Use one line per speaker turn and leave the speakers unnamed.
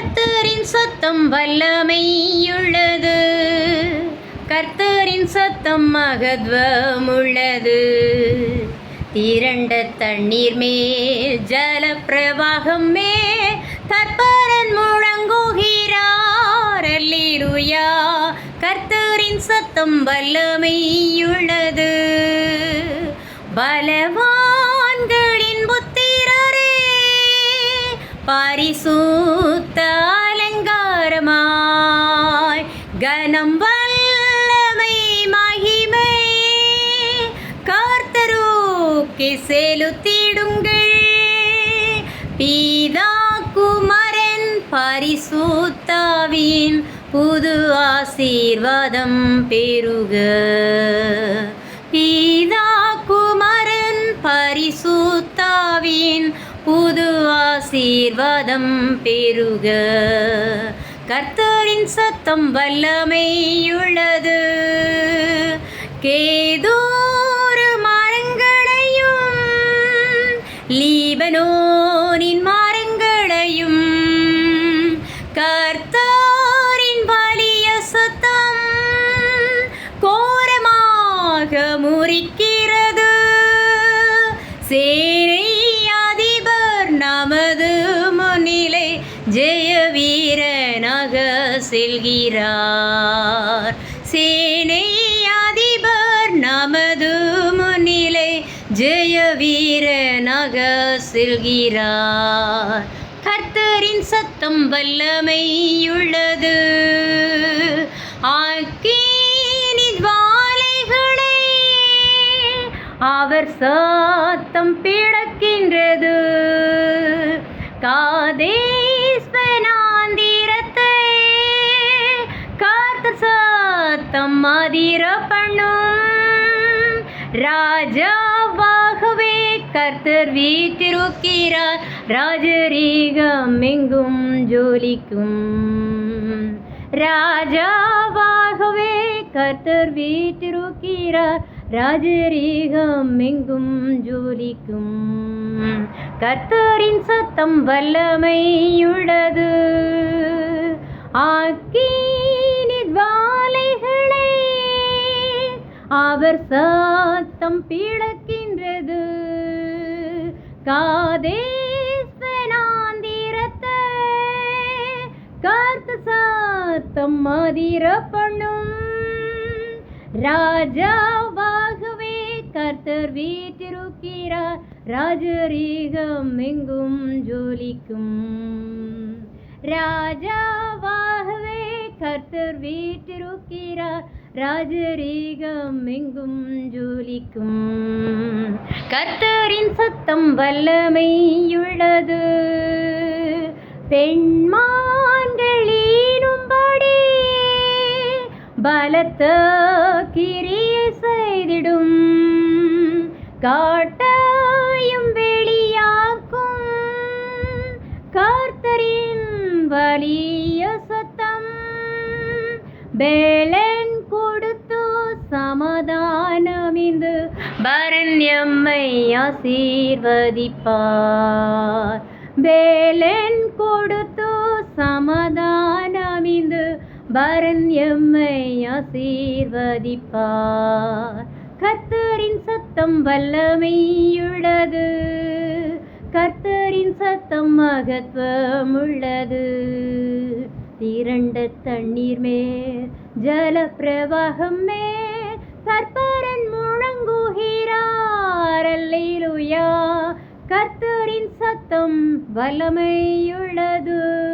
கர்த்தரின் சத்தம் வல்லமையுள்ளது. கர்த்தரின் சத்தம் மகத்வமுள்ளது. திரண்ட தண்ணீர் மேல் ஜல பிரவாகம் மேல் தற்பரன் முழங்குகிறார். அல்லேலூயா. கர்த்தரின் சத்தம் வல்லமையுள்ளது. பலவான்களின் புத்திரரே பரிசூ பரிசுத்த அலங்காரமாய் கனம் வல்லமை மகிமை. கர்த்தருக்கே செலுத்திடுங்கள். பீதா குமரன் பரிசுத்தாவின் புது ஆசீர்வாதம் பெருக பீதா குமரன் பரிசுத்தா ஆவியின் புது ஆசீர்வாதம் பெருக. கர்த்தரின் சத்தம் வல்லமையுள்ளது. கேதோரு மரங்களையும் லீபனோனின் மரங்களையும் கர்த்தாரின் வலிய சத்தம் கோரமாக முறிக்கிறது. சே நமது முன்னிலை ஜெய வீரனாக செல்கிறார். சேனை அதிபர் நமது முன்னிலை ஜெய வீரனாக செல்கிறார். கர்த்தரின் சத்தம் வல்லமையுள்ளது. அவர் சாத்தம் பிடக்கின்றது காதேஸ்வனாந்திரத்தை காத்த சத்தம் மதிர பண்ணும். ராஜாவாகவே கர்த்தர் வீட்டிருக்கிறார் ராஜரீகம் எங்கும் ஜோலிக்கும். ராஜாவாகவே கர்த்தர் வீட்டிருக்கிறார் ராஜரீகம் எங்கும் ஜோலிக்கும் கர்த்தரின் சத்தம் வல்லமையுள்ளது. ஆக்கினிவாலைகளை அவர் சத்தம் பிளக்கின்றது. காதே கர்த்த சத்தம் மதிர பண்ணும் ராஜாவாகவே கர்த்தர் வீட்டிருக்கிறார் ராஜரீகம் எங்கும் ஜோலிக்கும். ராஜாவாகவே கர்த்தர் வீட்டிருக்கிறார் ராஜரீகம் எங்கும் ஜோலிக்கும். கர்த்தரின் சத்தம் வல்லமையுள்ளது. பெண்மா பலத்த கிரிய செய்திடும். காட்டாயும் வெளியாக்கும். கார்த்தரின் வலிய சத்தம். பேலன் கொடுத்து சமாதானமிந்து பரண்யம்மை ஆசீர்வதிப்பார். பேலன் கொடுத்து பரன் எம்மை ஆசீர்வதிப்பார். கர்த்தரின் சத்தம் வல்லமையுள்ளது. கர்த்தரின் சத்தம் மகத்துவம் உள்ளது திரண்ட தண்ணீர் மேல் ஜல பிரவாகம் மேல் கற்பரன் முழங்குகிறார். அல்லேலூயா. கர்த்தரின் சத்தம் வல்லமையுள்ளது.